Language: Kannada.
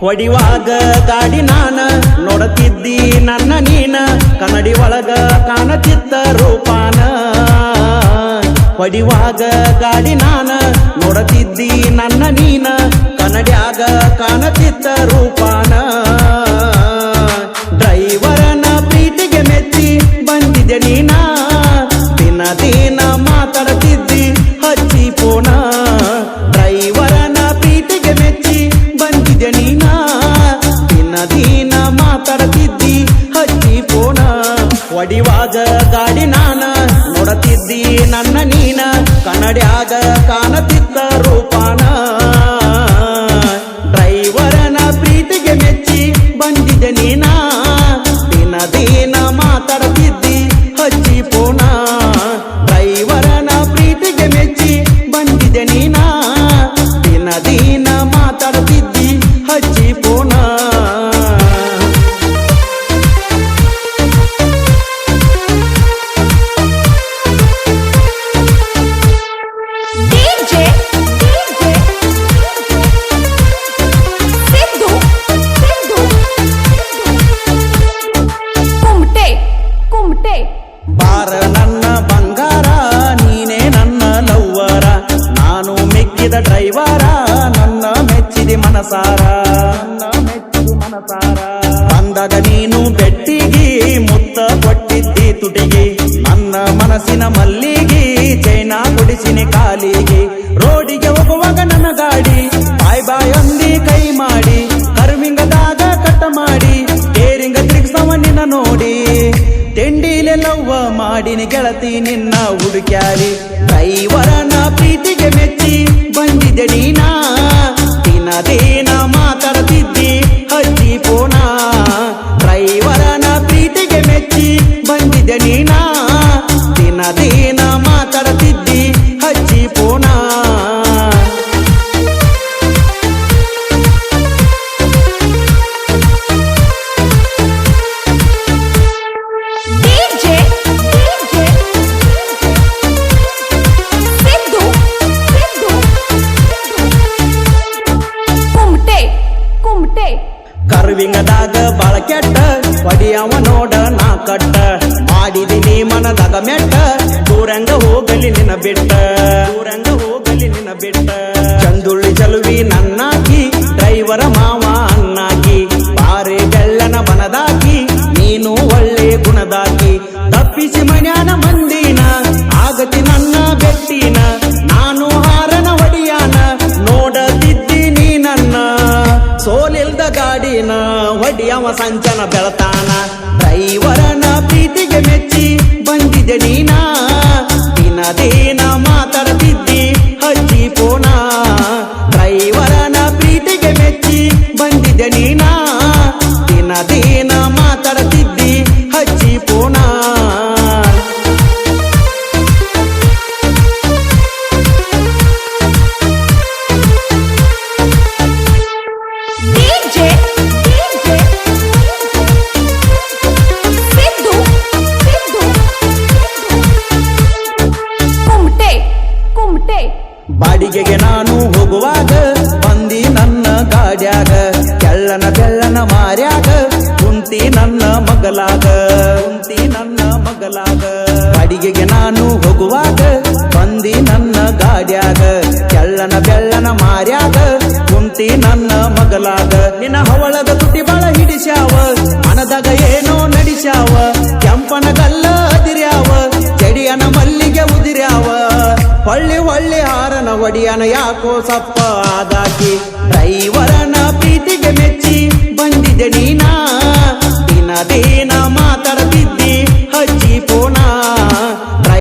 ಹೊಡಿವಾಗ ಗಾಡಿ ನಾನ ನೋಡತಿದ್ದಿ ನನ್ನ ನೀನ. ಕನ್ನಡಿ ಒಳಗ ಕಾಣತಿದ್ದ ರೂಪಾನ. ಹೊಡಿವಾಗ ಗಾಡಿ ನಾನ ನೋಡತಿದ್ದಿ ನನ್ನ ನೀನ. ಕನ್ನಡಿಯಾಗ ಕಾಣತಿದ್ದ ರೂಪಾನ. ಡ್ರೈವರನ ಪ್ರೀತಿಗೆ ಮೆಚ್ಚಿ ಬಂದಿದೆ ನೀನ. ದಿನ ದಿನ ಮಾತಾಡ್ತಿದ್ದಿ ಮಾತಾಡ್ತಿದ್ದಿ ಹಚ್ಚಿ ಪೋಣ. ಒಡಿವಾಗ ಗಾಡಿ ನಾನ ನೋಡತಿದ್ದಿ ನನ್ನ ನೀನ. ಕನ್ನಡಿಯಾಗ ಕಾಣತಿದ್ದ ರೂಪಾನ ಮೆಕ್ಕಿದ ಡ್ರೈವರ, ನನ್ನ ಮೆಚ್ಚಿದೆ ಮನಸಾರ. ನನ್ನ ಬಂದಾಗ ನೀನು ಬೆಟ್ಟಿಗಿ, ಮುತ್ತ ಕೊಟ್ಟಿದ್ದಿ ತುಟಿಗಿ. ನನ್ನ ಮನಸ್ಸಿನ ಮಲ್ಲಿಗೆ, ಚೈನಾ ಕೊಡಿಸಿನಿ ಕಾಲಿಗೆ. ರೋಡಿಗೆ ಹೋಗುವಾಗ ನನ್ನ ಗಾಡಿ, ಬಾಯ್ ಬಾಯ್ ಅಂದಿ ಕೈ ಮಾಡಿ. ಕರ್ವಿಂಗದಾಗ ಕಟ್ಟ ಮಾಡಿ, ಏರಿಂಗ ತಿರುಗಿಸವ ನಿನ್ನ ನೋಡಿ. ತೆಂಡಿಲೆ ಲವ್ವ ಮಾಡಿನಿ ಗೆಳತಿ ನಿನ್ನ ಹುಡುಕ್ಯಾರಿ ಡ್ರೈವರನ ಪ್ರೀತಿಗೆ ಮೆಚ್ಚಿ ಬಂದಿದೆ ನೀನಾ ದಿನ ದಿನ ಮಾತಾಡ್ತಿದ್ದಿ? ಮನದಾಗ ಮೆಟ್ಟ ದೂರಂಗ ಹೋಗಲಿ ನಿನ್ನ ಬಿಟ್ಟ. ದೂರಂಗ ಹೋಗಲಿ ನಿನ್ನ ಬಿಟ್ಟ. ಚಂದುಳ್ಳಿ ಚಲುವಿ ನನ್ನಾಕಿ, ಡ್ರೈವರ ಮಾವ ಅನ್ನಾಕಿ. ಬಾರೆ ಬೆಳ್ಳನ ಬನದಾಕಿ ನೀನು ಒಳ್ಳೆ ಗುಣದಾಕಿ. ತಪ್ಪಿಸಿ ಮನ್ಯಾನ ಮಂದಿನ, ಆಗತಿ ನನ್ನ ಬೆಟ್ಟಿನ. ನಾನು ಹಾರನ ಒಡಿಯಾನ, ನೋಡದಿದ್ದಿ ನನ್ನ ಸೋಲಿಲ್ದ ಗಾಡಿನ, ಒಡಿಯವ ಸಂಚನ ಬೆಳತಾನ. ದಿನ ದಿನ ಮಾತಾಡ್ತಿದ್ದಿ ಹಚ್ಚಿ ಪೋಣ ಡ್ರೈವರನ ಪ್ರೀತಿಗೆ ಮೆಚ್ಚಿ ಬಂದಿದೆ ನೀನ. ದಿನದೇನ ದಿನ ಮಾತಾಡ್ತಿದ್ದಿ ಹಚ್ಚಿ ಪೋಣ DJ, ಬಾಡಿಗೆಗೆ ನಾನು ಹೋಗುವಾಗ ಬಂದಿ ನನ್ನ ಗಾಡ್ಯಾಗ, ಕೆಳ್ಳನ ಬೆಳ್ಳನ ಮಾರ್ಯಾಗ, ಕುಂತಿ ನನ್ನ ಮಗಲಾಗ, ಕುಂತಿ ನನ್ನ ಮಗಲಾಗ. ಅಡಿಗೆಗೆ ನಾನು ಹೋಗುವಾಗ ಬಂದಿ ನನ್ನ ಗಾಡ್ಯಾಗ, ಕೆಳ್ಳನ ಬೆಳ್ಳನ ಮಾರ್ಯಾಗ, ಕುಂತಿ ನನ್ನ ಮಗಲಾಗ. ನಿನ್ನ ಹವಳದ ಒಡಿಯನ ಯಾಕೋ ಸಪ್ಪ ಆದಾಕಿ. ಡ್ರೈವರನ ಪ್ರೀತಿಗೆ ಮೆಚ್ಚಿ ಬಂದಿದೆ ನೀನಾ. ದಿನದೇ